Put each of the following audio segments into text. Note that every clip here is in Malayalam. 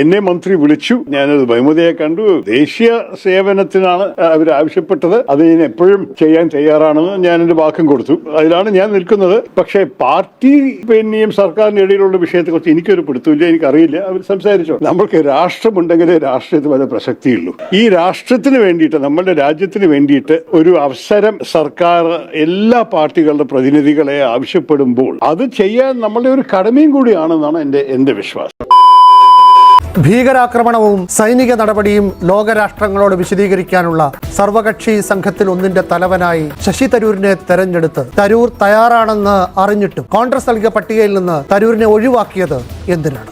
എന്നെ മന്ത്രി വിളിച്ചു. ഞാനത് ബഹുമതിയെ കണ്ടു. ദേശീയ സേവനത്തിനാണ് അവർ ആവശ്യപ്പെട്ടത്. അത് ഞാൻ എപ്പോഴും ചെയ്യാൻ തയ്യാറാണെന്ന് ഞാൻ എന്റെ വാക്കും കൊടുത്തു. അതിലാണ് ഞാൻ നിൽക്കുന്നത്. പക്ഷേ പാർട്ടി പിന്നെയും സർക്കാരിന്റെ ഇടയിലുള്ള വിഷയത്തെക്കുറിച്ച് എനിക്കൊരു പിടുത്തില്ല എനിക്കറിയില്ല. അവർ സംസാരിച്ചു? നമ്മൾക്ക് രാഷ്ട്രമുണ്ടെങ്കിലേ രാഷ്ട്രീയത്തിന് വല്ല പ്രസക്തിയുള്ളൂ. ഈ രാഷ്ട്രത്തിന് വേണ്ടിയിട്ട് നമ്മുടെ രാജ്യത്തിന് വേണ്ടിയിട്ട് ഒരു അവസരം സർക്കാർ എല്ലാ പാർട്ടികളുടെ പ്രതിനിധികളെ ആവശ്യപ്പെടുമ്പോൾ അത് ചെയ്യാൻ നമ്മളുടെ ഒരു കടമയും കൂടിയാണെന്നാണ് എന്റെ എന്റെ വിശ്വാസം. ഭീകരാക്രമണവും സൈനിക നടപടിയും ലോകരാഷ്ട്രങ്ങളോട് വിശദീകരിക്കാനുള്ള സർവകക്ഷി സംഘത്തിൽ ഒന്നിന്റെ തലവനായി ശശി തരൂരിനെ തെരഞ്ഞെടുത്ത് തരൂർ തയ്യാറാണെന്ന് അറിഞ്ഞിട്ടും കോൺഗ്രസ് നൽകിയ പട്ടികയിൽ നിന്ന് തരൂരിനെ ഒഴിവാക്കിയത് എന്തിനാണ്?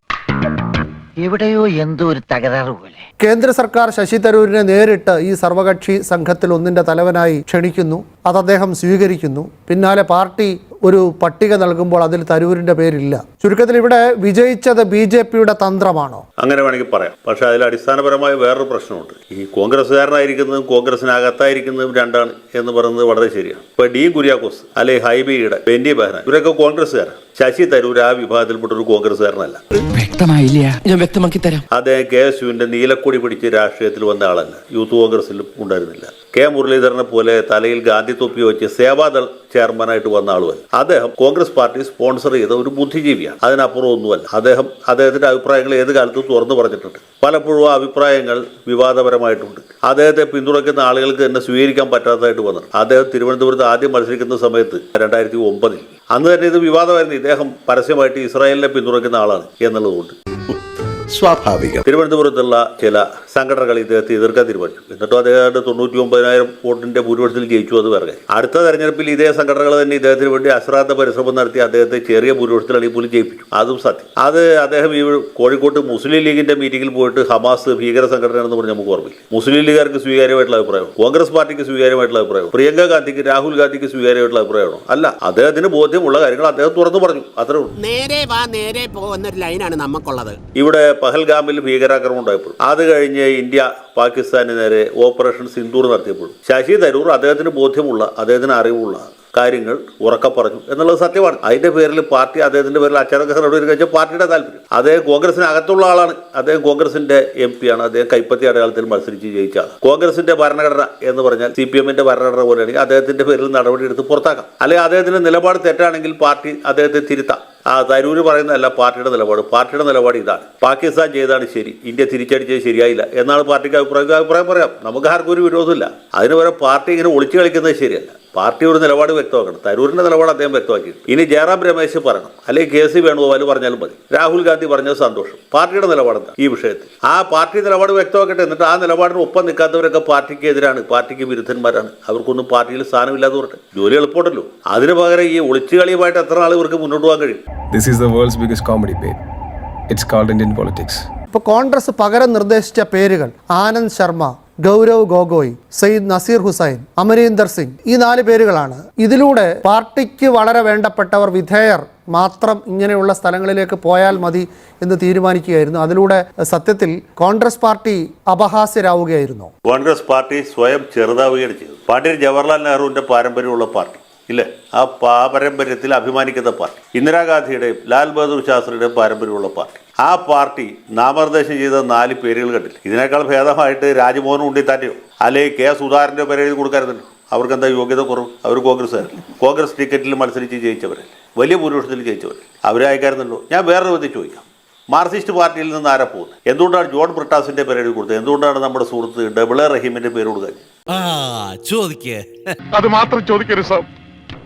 എവിടെയോ എന്തോ ഒരു തകരാറ് പോലെ. കേന്ദ്ര സർക്കാർ ശശി തരൂരിനെ നേരിട്ട് ഈ സർവകക്ഷി സംഘത്തിൽ ഒന്നിന്റെ തലവനായി ക്ഷണിക്കുന്നു അത് അദ്ദേഹം സ്വീകരിക്കുന്നു. പിന്നാലെ പാർട്ടി ഒരു പട്ടിക നൽകുമ്പോൾ അതിൽ തരൂരിന്റെ പേരില്ല. ചുരുക്കത്തിൽ ഇവിടെ വിജയിച്ചത് ബി ജെ പിയുടെ തന്ത്രമാണോ? അങ്ങനെ വേണമെങ്കിൽ പറയാം. പക്ഷെ അതിൽ അടിസ്ഥാനപരമായ വേറൊരു പ്രശ്നമുണ്ട്. ഈ കോൺഗ്രസ്സുകാരനായിരിക്കുന്നതും കോൺഗ്രസിനകത്തായിരിക്കുന്നതും രണ്ടാണ് എന്ന് പറയുന്നത് വളരെ ശരിയാണ്. ഇപ്പൊ ഡി കുര്യാക്കോസ് അല്ലെ ഹൈബിയുടെ ബെന്നി ബെഹ്റാൻ ഇവരൊക്കെ കോൺഗ്രസ്സുകാരാണ്. ശശി തരൂർ ആ വിഭാഗത്തിൽപ്പെട്ട ഒരു കോൺഗ്രസ്സുകാരനല്ല. വ്യക്തമായില്ല. ഞാൻ വ്യക്തമാക്കി തരാം. അദ്ദേഹം കെ എസ് യുവിന്റെ നീലക്കൊടി പിടിച്ച് രാഷ്ട്രീയത്തിൽ വന്ന ആളല്ല. യൂത്ത് കോൺഗ്രസ്സിൽ ഉണ്ടായിരുന്നില്ല. കെ മുരളീധരനെ പോലെ തലയിൽ ഗാന്ധി തൊപ്പി വെച്ച് സേവാദൾ ചെയർമാനായിട്ട് വന്ന ആളുമല്ല. അദ്ദേഹം കോൺഗ്രസ് പാർട്ടി സ്പോൺസർ ചെയ്ത ഒരു ബുദ്ധിജീവിയാണ്. അതിനപ്പുറം ഒന്നുമല്ല അദ്ദേഹം അദ്ദേഹത്തിന്റെ അഭിപ്രായങ്ങൾ ഏത് കാലത്തും തുറന്നു പറഞ്ഞിട്ടുണ്ട്. പലപ്പോഴും അഭിപ്രായങ്ങൾ വിവാദപരമായിട്ടുണ്ട്. അദ്ദേഹത്തെ പിന്തുണയ്ക്കുന്ന ആളുകൾക്ക് തന്നെ സ്വീകരിക്കാൻ പറ്റാത്തതായിട്ട് വന്നു. അദ്ദേഹം തിരുവനന്തപുരത്ത് ആദ്യം മത്സരിക്കുന്ന സമയത്ത് രണ്ടായിരത്തി ഒമ്പതിൽ. അന്ന് തന്നെ ഇത് വിവാദമായിരുന്നു. ഇദ്ദേഹം പരസ്യമായിട്ട് ഇസ്രായേലിനെ പിന്തുണയ്ക്കുന്ന ആളാണ് എന്നുള്ളതുകൊണ്ട്. സ്വാഭാവികം. തിരുവനന്തപുരത്തുള്ള ചില സംഘടനകൾ ഇദ്ദേഹത്തെ എതിർക്കാൻ തീരുമാനിച്ചു. എന്നിട്ടും അദ്ദേഹം തൊണ്ണൂറ്റി ഒമ്പതിനായിരം വോട്ടിന്റെ ഭൂരിപക്ഷത്തിൽ ജയിച്ചു അത് വേറെ. അടുത്ത തെരഞ്ഞെടുപ്പിൽ ഇതേ സംഘടനകൾ തന്നെ ഇദ്ദേഹത്തിന് വേണ്ടി അശ്രാദ്ധ പരിശ്രമം നടത്തി അദ്ദേഹത്തെ ചെറിയ ഭൂരിപക്ഷത്തിലാണ് പോലും ജയിപ്പിച്ചു. അതും സത്യം. അത് അദ്ദേഹം ഈ കോഴിക്കോട്ട് മുസ്ലിം ലീഗിന്റെ മീറ്റിംഗിൽ പോയിട്ട് ഹമാസ് ഭീകര സംഘടനയാണെന്ന് പറഞ്ഞ് നമുക്ക് ഓർമ്മയില്ല. മുസ്ലിം ലീഗുകാർക്ക് സ്വീകാര്യമായിട്ടുള്ള അഭിപ്രായം. കോൺഗ്രസ് പാർട്ടിക്ക് സ്വീകാര്യമായിട്ടുള്ള അഭിപ്രായം. പ്രിയങ്ക ഗാന്ധിക്ക് രാഹുൽ ഗാന്ധിക്ക് സ്വീകാര്യമായിട്ടുള്ള അഭിപ്രായമാണോ? അല്ല. അദ്ദേഹത്തിന് ബോധ്യമുള്ള കാര്യങ്ങൾ അദ്ദേഹം തുറന്നു പറഞ്ഞു. അത്രേ ഉള്ളൂ. നേരെ വാ നേരെ പോകുന്ന ഒരു ലൈനാണ് നമുക്കുള്ളത് ഇവിടെ പഹൽഗാമിൽ ഭീകരാക്രമണം ഉണ്ടായപ്പോൾ അത് കഴിഞ്ഞ് ഇന്ത്യ പാകിസ്ഥാന് നേരെ ഓപ്പറേഷൻ സിന്ദൂർ നടത്തിയപ്പോൾ ശശി തരൂർ അദ്ദേഹത്തിന് ബോധ്യമുള്ള അദ്ദേഹത്തിന് അറിവുള്ള കാര്യങ്ങൾ ഉറക്ക പറഞ്ഞു എന്നുള്ളത് സത്യമാണ്. അതിന്റെ പേരിൽ പാർട്ടി അദ്ദേഹത്തിന്റെ പേരിൽ അച്ചടക്ക നടപടി കഴിച്ച പാർട്ടിയുടെ താല്പര്യം. അദ്ദേഹം കോൺഗ്രസിന് അകത്തുള്ള ആളാണ്. അദ്ദേഹം കോൺഗ്രസിന്റെ എം പി ആണ്. അദ്ദേഹം കൈപ്പത്തി അടയാളത്തിൽ മത്സരിച്ച് ജയിച്ച ആൾ കോൺഗ്രസിന്റെ ഭരണഘടന എന്ന് പറഞ്ഞാൽ സി പി എമ്മിന്റെ ഭരണഘടന പോലെയാണെങ്കിൽ അദ്ദേഹത്തിന്റെ പേരിൽ നടപടി എടുത്ത് പുറത്താക്കാം. അല്ലെങ്കിൽ അദ്ദേഹത്തിന്റെ നിലപാട് തെറ്റാണെങ്കിൽ പാർട്ടി അദ്ദേഹത്തെ തിരുത്താം. ആ തരൂര് പറയുന്നതല്ല പാർട്ടിയുടെ നിലപാട്. പാർട്ടിയുടെ നിലപാട് ഇതാണ്. പാകിസ്ഥാൻ ചെയ്താണ് ശരി. ഇന്ത്യ തിരിച്ചടിച്ചത് ശരിയായില്ല എന്നാണ് പാർട്ടിക്ക് അഭിപ്രായം. അഭിപ്രായം പറയാം. നമുക്ക് ആർക്കും ഒരു വിരോധമില്ല. അതിന് പകരം പാർട്ടി ഇങ്ങനെ ഒളിച്ചു കളിക്കുന്നത് ശരിയല്ല. പാർട്ടി ഒരു നിലപാട് വ്യക്തമാക്കണം. തരൂരിന്റെ നിലപാട് അദ്ദേഹം വ്യക്തമാക്കി. ഇനി ജയറാം രമേശ് പറയണം. അല്ലെങ്കിൽ കെ സി വേണുഗോപാൽ പറഞ്ഞാലും മതി. രാഹുൽ ഗാന്ധി പറഞ്ഞത് സന്തോഷം. പാർട്ടിയുടെ നിലപാടെന്താ ഈ വിഷയത്തിൽ? ആ പാർട്ടി നിലപാട് വ്യക്തമാക്കട്ടെ. എന്നിട്ട് ആ നിലപാടിന് ഒപ്പം നിൽക്കാത്തവരൊക്കെ പാർട്ടിക്ക് എതിരാണ് പാർട്ടിക്ക് വിരുദ്ധന്മാരാണ്. അവർക്കൊന്നും പാർട്ടിയിൽ സ്ഥാനമില്ലാതെ പറട്ടെ ജോലി എളുപ്പമുണ്ടല്ലോ. അതിന് പകരം ഈ ഒളിച്ചു കളിയുമായിട്ട് എത്ര ആൾ ഇവർക്ക് മുന്നോട്ട് പോകാൻ കഴിയും? This is the world's biggest comedy play It's called Indian politics ഇപ്പോൾ കോൺഗ്രസ് പകരം നിർദ്ദേശിച്ച പേരുകൾ. ആനന്ദ് ശർമ്മ ഗൗരവ് ഗോഗോയ് സയ്യിദ് നസീർ ഹുസൈൻ അമരീന്ദർ സിംഗ് ഈ നാല് പേരുകളാണ്. ഇതിലൂടെ പാർട്ടിക്ക് വളരെ വേണ്ടപ്പെട്ടവർ വിധേയർ മാത്രം ഇങ്ങനെയുള്ള സ്ഥലങ്ങളിലേക്ക് പോയാൽ മതി എന്ന് തീരുമാനിക്കുകയായിരുന്നു. അതിലൂടെ സത്യത്തിൽ കോൺഗ്രസ് പാർട്ടി അപഹാസ്യരാവുകയായിരുന്നു. കോൺഗ്രസ് പാർട്ടി സ്വയം ചെറുതാവുകയാണ് ചെയ്തത്. പാർട്ടി ജവഹർലാൽ നെഹ്റുവിന്റെ പാരമ്പര്യമുള്ള പാർട്ടി ഇല്ലേ? ആ പാരമ്പര്യത്തിൽ അഭിമാനിക്കുന്ന പാർട്ടി ഇന്ദിരാഗാന്ധിയുടെയും ലാൽ ബഹദൂർ ശാസ്ത്രിയുടെയും പാരമ്പര്യമുള്ള പാർട്ടി. ആ പാർട്ടി നാമനിർദ്ദേശം ചെയ്ത നാല് പേരുകൾ കണ്ടില്ല? ഇതിനേക്കാൾ ഭേദമായിട്ട് രാജ്മോഹൻ ഉണ്ണിത്താന്റെയോ അല്ലെങ്കിൽ കെ സുധാകരന്റെ പേര് എഴുതി കൊടുക്കാറുണ്ട്. അവർക്ക് എന്താ യോഗ്യത കുറവ്? അവർ കോൺഗ്രസ്സുകാരല്ലേ. കോൺഗ്രസ് ടിക്കറ്റിൽ മത്സരിച്ച് ജയിച്ചവരല്ലേ. വലിയ ഭൂരിപക്ഷത്തിൽ ജയിച്ചവരല്ലേ. അവരെ അയക്കാറുണ്ടല്ലോ. ഞാൻ വേറൊരു വിധത്തിൽ ചോദിക്കാം. മാർക്സിസ്റ്റ് പാർട്ടിയിൽ നിന്ന് ആരാ പോകുന്നത് എന്തുകൊണ്ടാണ് ജോൺ ബ്രിട്ടാസിന്റെ പേര് എഴുതി കൊടുത്തത്? എന്തുകൊണ്ടാണ് നമ്മുടെ സുഹൃത്ത് ഡബിളെ റഹീമിന്റെ പേര് കൊടുക്കാൻ ആ ചോദിക്കേ. അത് മാത്രം ചോദിക്കരുത് സാർ.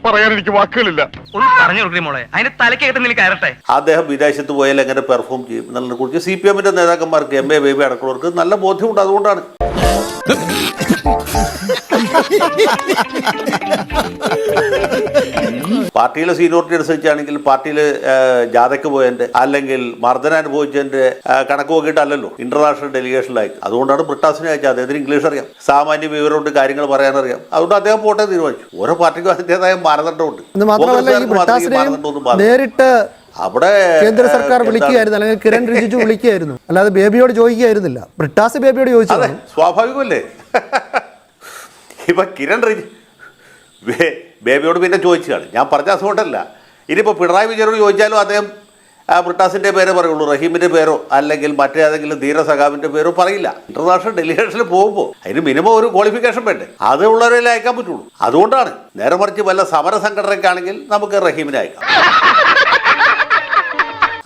പറയാൻ എനിക്ക് വാക്കുകളില്ല. ഒന്ന് പറഞ്ഞു കൊടുക്കണേ മോളെ. അതിന്റെ തലക്കകത്ത് നിനക്ക് കയറട്ടെ? അദ്ദേഹം വിദേശത്ത് പോയാൽ എങ്ങനെ പെർഫോം ചെയ്യും എന്നുള്ളതിനെ കുറിച്ച് സി പി എമ്മിന്റെ നേതാക്കന്മാർക്ക് എം എ ബേബി അടക്കമുള്ളവർക്ക് നല്ല ബോധ്യമുണ്ട് അതുകൊണ്ടാണ്. പാർട്ടിയിലെ സീനിയോറിറ്റി അനുസരിച്ചാണെങ്കിൽ പാർട്ടിയിൽ ജാഥയ്ക്ക് പോയതിന്റെ അല്ലെങ്കിൽ മർദ്ദന അനുഭവിച്ചതിന്റെ കണക്ക് നോക്കിയിട്ടല്ലല്ലോ ഇന്റർനാഷണൽ ഡെലിഗേഷനിലായി അതുകൊണ്ടാണ് ബ്രിട്ടാസിനെ അയച്ചത്. അദ്ദേഹത്തിന് ഇംഗ്ലീഷ് അറിയാം. സാമാന്യ വിവരമുണ്ട് കാര്യങ്ങൾ പറയാനറിയാം. അതുകൊണ്ട് അദ്ദേഹം പോട്ടെ തീരുമാനിച്ചു. ഓരോ പാർട്ടിക്കും അതിന്റെതായ മാനദണ്ഡമുണ്ട്. നേരിട്ട് അവിടെ കേന്ദ്ര സർക്കാർ? വിളിക്കുകയായിരുന്നു. അല്ലെങ്കിൽ കിരൺ റിജിജു വിളിക്കുകയായിരുന്നു. അല്ലാതെ ബേബിയോട് ചോദിക്കുകയായിരുന്നില്ല. ബ്രിട്ടാസ് ബേബിയോട് ചോദിച്ചത് സ്വാഭാവികമല്ലേ? ഇപ്പൊ കിരൺ റിജി ബേബിയോട് പിന്നെ ചോദിച്ചതാണ്. ഞാൻ പറഞ്ഞ അസുഖമുണ്ടല്ല. ഇനിയിപ്പോൾ പിണറായി വിജയനോട് ചോദിച്ചാലും അദ്ദേഹം ബ്രിട്ടാസിന്റെ പേരെ പറയുള്ളൂ റഹീമിന്റെ പേരോ അല്ലെങ്കിൽ മറ്റേതെങ്കിലും ധീരസഖാവിന്റെ പേരോ പറയില്ല. ഇന്റർനാഷണൽ ഡെലിഗേഷനിൽ പോകുമ്പോൾ അതിന് മിനിമം ഒരു ക്വാളിഫിക്കേഷൻ വേണ്ടേ? അത് ഉള്ളവരെ അയക്കാൻ പറ്റുള്ളൂ. അതുകൊണ്ടാണ് നേരെ മറിച്ച് വല്ല സമര സംഘടനയ്ക്കാണെങ്കിൽ നമുക്ക് റഹീമിനെ അയക്കാം.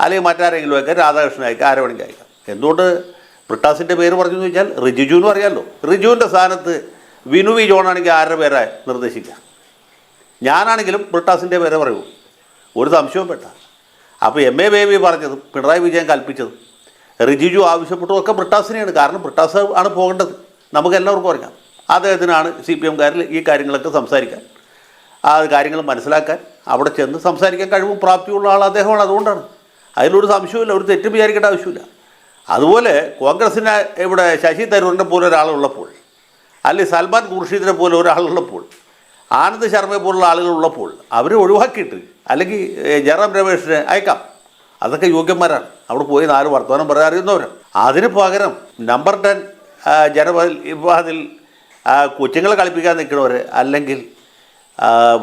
അല്ലെങ്കിൽ മറ്റാരെങ്കിലും അയക്കാം രാധാകൃഷ്ണൻ അയക്കാം ആരവണിക്ക് അയക്കാം. എന്തുകൊണ്ട് ബ്രിട്ടാസിന്റെ പേര് പറഞ്ഞു വെച്ചാൽ റിജിജു അറിയാമല്ലോ റിജുവിന്റെ സ്ഥാനത്ത് വിനു വി ജോൺ ആണെങ്കിൽ ആരുടെ പേരായി നിർദ്ദേശിക്കുക? ഞാനാണെങ്കിലും ബ്രിട്ടാസിന്റെ വരെ പറയൂ. ഒരു സംശയവും പെട്ട. അപ്പോൾ എം എ ബേബി പറഞ്ഞതും പിണറായി വിജയൻ കൽപ്പിച്ചതും റിജിജു ആവശ്യപ്പെട്ടതും ഒക്കെ ബ്രിട്ടാസിനെയാണ് കാരണം ബ്രിട്ടാസ് ആണ് പോകേണ്ടത്. നമുക്ക് എല്ലാവർക്കും അറിയാം. അദ്ദേഹത്തിനാണ് സി പി എംകാരിൽ ഈ കാര്യങ്ങളൊക്കെ സംസാരിക്കാൻ ആ കാര്യങ്ങൾ മനസ്സിലാക്കാൻ അവിടെ ചെന്ന് സംസാരിക്കാൻ കഴിവും പ്രാപ്തിയുള്ള ആൾ അദ്ദേഹമാണ്. അതുകൊണ്ടാണ്. അതിലൊരു സംശയമില്ല ഒരു തെറ്റും വിചാരിക്കേണ്ട ആവശ്യമില്ല അതുപോലെ കോൺഗ്രസിന് ഇവിടെ ശശി തരൂരിനെ പോലെ ഒരാളുള്ളപ്പോൾ അല്ലെങ്കിൽ സൽമാൻ ഖുർഷീദിനെ പോലെ ഒരാളുള്ളപ്പോൾ ആനന്ദ് ശർമ്മയെ പോലുള്ള ആളുകൾ ഉള്ളപ്പോൾ അവരെ ഒഴിവാക്കിയിട്ട് അല്ലെങ്കിൽ ജയറാം രമേഷിനെ അയക്കാം. അതൊക്കെ യോഗ്യന്മാരാണ്. അവിടെ പോയി നാല് വർത്തമാനം പറയാൻ അറിയുന്നവരാണ്. അതിന് പകരം നമ്പർ ടെൻ ജനവിഭാഗത്തിൽ കൊച്ചുങ്ങളെ കളിപ്പിക്കാൻ നിൽക്കുന്നവർ അല്ലെങ്കിൽ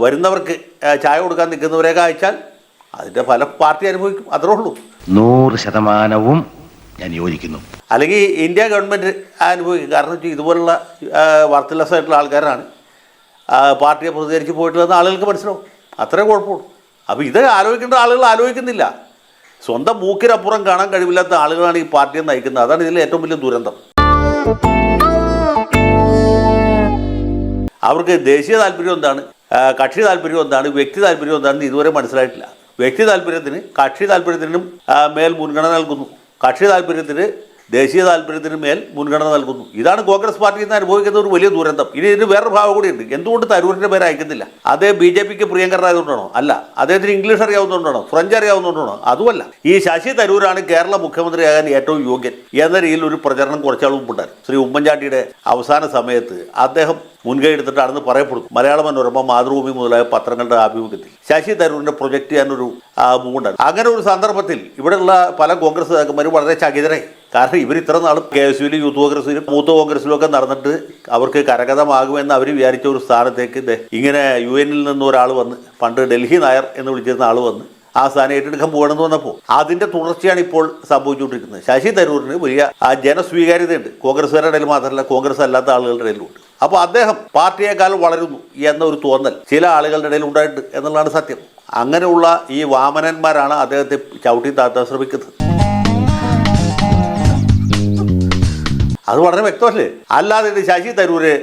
വരുന്നവർക്ക് ചായ കൊടുക്കാൻ നിൽക്കുന്നവരെയൊക്കെ അയച്ചാൽ അതിന്റെ ഫലം പാർട്ടി അനുഭവിക്കും. അത്രേ ഉള്ളൂ. നൂറ് ശതമാനവും ഞാൻ യോജിക്കുന്നു. അല്ലെങ്കിൽ ഇന്ത്യ ഗവൺമെന്റ് അനുഭവിക്കും. കാരണം വെച്ചാൽ ഇതുപോലുള്ള വർത്തലെസ് ആയിട്ടുള്ള ആൾക്കാരാണ്. പാർട്ടിയെ പ്രതികരിച്ച് പോയിട്ടുള്ളതെന്ന് ആളുകൾക്ക് മനസ്സിലാവും. അത്രേ കുഴപ്പമുള്ളൂ. അപ്പോൾ ഇത് ആലോചിക്കേണ്ട ആളുകൾ ആലോചിക്കുന്നില്ല. സ്വന്തം മൂക്കിനപ്പുറം കാണാൻ കഴിവില്ലാത്ത ആളുകളാണ് ഈ പാർട്ടിയെ നയിക്കുന്നത്. അതാണ് ഇതിലെ ഏറ്റവും വലിയ ദുരന്തം. അവർക്ക് ദേശീയ താല്പര്യം എന്താണ്? കക്ഷി താല്പര്യം എന്താണ്? വ്യക്തി താല്പര്യം എന്താണെന്ന് ഇതുവരെ മനസ്സിലായിട്ടില്ല. വ്യക്തി താല്പര്യത്തിന് കക്ഷി താല്പര്യത്തിനും മേൽ മുൻഗണന നൽകുന്നു. കക്ഷി താല്പര്യത്തിന് ദേശീയ താല്പര്യത്തിന് മേൽ മുൻഗണന നൽകുന്നു. ഇതാണ് കോൺഗ്രസ് പാർട്ടി നിന്ന് അനുഭവിക്കുന്ന ഒരു വലിയ ദുരന്തം. ഇനി ഇതിന് വേറൊരു ഭാവം കൂടിയുണ്ട് എന്തുകൊണ്ട് തരൂരിന്റെ പേര് അയക്കുന്നില്ല? അതേ ബി ജെ പിക്ക് പ്രിയങ്കരനായതുകൊണ്ടാണോ അല്ല. അദ്ദേഹത്തിന് ഇംഗ്ലീഷ് അറിയാവുന്നതുകൊണ്ടാണോ? ഫ്രഞ്ച് അറിയാവുന്നതുകൊണ്ടാണോ? അതുമല്ല. ഈ ശശി തരൂരാണ് കേരള മുഖ്യമന്ത്രിയാകാൻ ഏറ്റവും യോഗ്യൻ എന്ന രീതിയിൽ ഒരു പ്രചരണം കുറച്ചാളും മുമ്പുണ്ടായിരുന്നു ശ്രീ ഉമ്മൻചാണ്ടിയുടെ അവസാന സമയത്ത് അദ്ദേഹം മുൻകൈ എടുത്തിട്ടാണെന്ന് പറയപ്പെടുന്നു. മലയാള മനോരമ മാതൃഭൂമി മുതലായ പത്രങ്ങളുടെ ആഭിമുഖ്യത്തിൽ. ശശി തരൂരിനെ പ്രൊജക്ട് ചെയ്യാനൊരു മൂവുണ്ടായിരുന്നു. അങ്ങനെ ഒരു സന്ദർഭത്തിൽ ഇവിടെയുള്ള പല കോൺഗ്രസ് നേതാക്കന്മാരും വളരെ ചകിതരായി. കാരണം ഇവർ ഇത്ര നാളും കെ എസ് യുവിലും യൂത്ത് കോൺഗ്രസിലും മൂത്ത് കോൺഗ്രസിലും ഒക്കെ നടന്നിട്ട് അവർക്ക് കരകഥമാകുമെന്ന് അവർ വിചാരിച്ച ഒരു സ്ഥാനത്തേക്ക് ഇങ്ങനെ യു എനിൽ നിന്ന് ഒരാൾ വന്ന് പണ്ട് ഡൽഹി നായർ എന്ന് വിളിച്ചിരുന്ന ആൾ വന്ന് ആ സ്ഥാനം ഏറ്റെടുക്കാൻ പോകണമെന്ന് വന്നപ്പോൾ അതിന്റെ തുടർച്ചയാണ് ഇപ്പോൾ സംഭവിച്ചുകൊണ്ടിരിക്കുന്നത്. ശശി തരൂരിന് വലിയ ആ ജനസ്വീകാര്യതയുണ്ട്. കോൺഗ്രസ്സുകാരുടെ ഇടയിൽ മാത്രമല്ല കോൺഗ്രസ് അല്ലാത്ത ആളുകളുടെ ഇടയിലുണ്ട് അപ്പോൾ അദ്ദേഹം പാർട്ടിയേക്കാൾ വളരുന്നു എന്ന ഒരു തോന്നൽ ചില ആളുകളുടെ ഇടയിൽ ഉണ്ടായിട്ടുണ്ട് എന്നുള്ളതാണ് സത്യം. അങ്ങനെയുള്ള ഈ വാമനന്മാരാണ് അദ്ദേഹത്തെ ചവിട്ടി താത്താൻ ശ്രമിക്കുന്നത്. അത് വളരെ വ്യക്തമല്ലേ? അല്ലാതെ ഇത് ശശി തരൂര്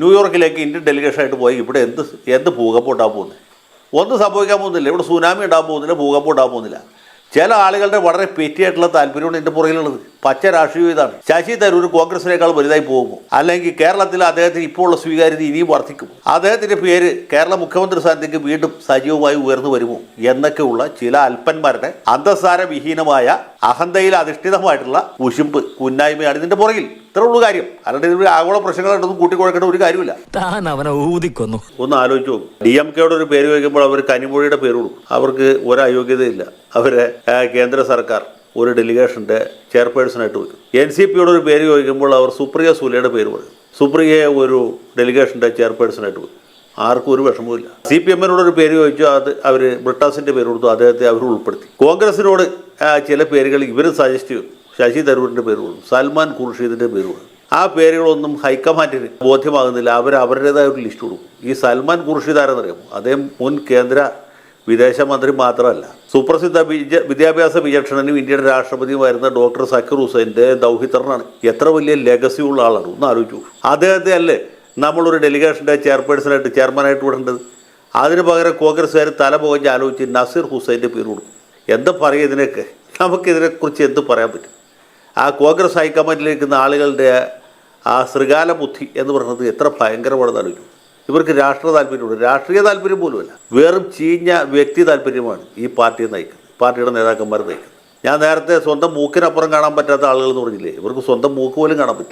ന്യൂയോർക്കിലേക്ക് ഇന്ത്യൻ ഡെലിഗേഷനായിട്ട് പോയി ഇവിടെ എന്ത് എന്ത് ഭൂകമ്പം ഉണ്ടാകാൻ പോകുന്നത് ഒന്നും സംഭവിക്കാൻ പോകുന്നില്ല. ഇവിടെ സുനാമി ഉണ്ടാകാൻ പോകുന്നില്ല ഭൂകമ്പം ഉണ്ടാകാൻ പോകുന്നില്ല. ചില ആളുകളുടെ വളരെ പെറ്റിയായിട്ടുള്ള താല്പര്യമാണ് എന്റെ പുറകിലുള്ളത്. പച്ച രാഷ്ട്രീയം ഇതാണ്. ശശി തരൂർ കോൺഗ്രസിനേക്കാൾ വലുതായി പോകുമോ? അല്ലെങ്കിൽ കേരളത്തിൽ അദ്ദേഹത്തിന് ഇപ്പോൾ ഉള്ള സ്വീകാര്യത ഇനിയും വർദ്ധിക്കും അദ്ദേഹത്തിന്റെ പേര് കേരള മുഖ്യമന്ത്രി സ്ഥാനത്തേക്ക് വീണ്ടും സജീവമായി ഉയർന്നു വരുമോ? എന്നൊക്കെയുള്ള ചില അല്പന്മാരുടെ അന്തസാര വിഹീനമായ അഹന്തയിൽ അധിഷ്ഠിതമായിട്ടുള്ള കുശുമ്പ് കുന്നായ്മയാണ് ഇതിന്റെ പുറകിൽ. ഇത്ര ഉള്ളൂ കാര്യം. അല്ലാണ്ട് ഇതിൽ ആഗോള പ്രശ്നങ്ങളായിട്ടൊന്നും കൂട്ടിക്കുഴക്കേണ്ട ഒരു കാര്യമില്ല താൻ അവനെ ഊതിക്കൊന്നു. ഒന്ന് ആലോചിച്ചു ഡി എം കെയുടെ ഒരു പേര് വയ്ക്കുമ്പോൾ അവർ കനിമൊഴിയുടെ പേര് കൊടുക്കും. അവർക്ക് ഒരു അയോഗ്യതയില്ല അവരെ കേന്ദ്ര സർക്കാർ ഒരു ഡെലിഗേഷന്റെ ചെയർപേഴ്സണായിട്ട് വരും. എൻ സി പിയുടെ ഒരു പേര് ചോദിക്കുമ്പോൾ അവർ സുപ്രിയ സൂലയുടെ പേര് പറയും. സുപ്രിയയെ ഒരു ഡെലിഗേഷന്റെ ചെയർപേഴ്സണായിട്ട് വയ്ക്കും ആർക്കും ഒരു വിഷമവുമില്ല. സി പി എമ്മിനോട് ഒരു പേര് ചോദിച്ചു അത് അവർ ബ്രിട്ടാസിന്റെ പേര് കൊടുത്തു അദ്ദേഹത്തെ അവർ ഉൾപ്പെടുത്തി. കോൺഗ്രസിനോട് ചില പേരുകൾ ഇവർ സജസ്റ്റ് ചെയ്തു. ശശി തരൂരിന്റെ പേര് കൊടുക്കും സൽമാൻ ഖുർഷീദിന്റെ പേര് കൊടുക്കും ആ പേരുകളൊന്നും ഹൈക്കമാൻഡിന് ബോധ്യമാകുന്നില്ല. അവർ അവരുടേതായ ഒരു ലിസ്റ്റ് കൊടുക്കും. ഈ സൽമാൻ ഖുർഷീദ് ആരെന്നറിയാമോ? അദ്ദേഹം മുൻ കേന്ദ്ര വിദേശമന്ത്രി മാത്രമല്ല സുപ്രസിദ്ധ വിദ്യാഭ്യാസ വിചക്ഷണനും ഇന്ത്യയുടെ രാഷ്ട്രപതിയുമായിരുന്ന ഡോക്ടർ സക്കീർ ഹുസൈന്റെ ദൗഹിത്രനാണ്. എത്ര വലിയ ലെഗസി ഉള്ള ആളാണ് ഒന്ന് ആലോചിച്ചു. അദ്ദേഹത്തെ അല്ലേ നമ്മളൊരു ഡെലിഗേഷന്റെ ചെയർപേഴ്സണായിട്ട് ചെയർമാനായിട്ട് വിടേണ്ടത്? അതിന് പകരം കോൺഗ്രസ്സുകാർ തല പോകഞ്ഞ് ആലോചിച്ച് നസീർ ഹുസൈന്റെ പേര് കൊടുക്കും. എന്ത് പറയുക ഇതിനൊക്കെ? നമുക്കിതിനെക്കുറിച്ച് എന്ത് പറയാൻ പറ്റും? ആ കോൺഗ്രസ് ഹൈക്കമാൻഡിലിരിക്കുന്ന ആളുകളുടെ ആ ശൃഗാല ബുദ്ധി എന്ന് പറയുന്നത് എത്ര ഭയങ്കരമാണെന്ന് ആലോചിക്കും ഇവർക്ക് രാഷ്ട്ര താല്പര്യമുണ്ട്. രാഷ്ട്രീയ താല്പര്യം പോലുമല്ല. വെറും ചീഞ്ഞ വ്യക്തി താല്പര്യമാണ് ഈ പാർട്ടിയെ നയിക്കുന്നത്. പാർട്ടിയുടെ നേതാക്കന്മാർ നയിക്കുന്നത്. ഞാൻ നേരത്തെ സ്വന്തം മൂക്കിനപ്പുറം കാണാൻ പറ്റാത്ത ആളുകൾ എന്ന് പറഞ്ഞില്ലേ? ഇവർക്ക് സ്വന്തം മൂക്ക് പോലും കാണാൻ പറ്റില്ല.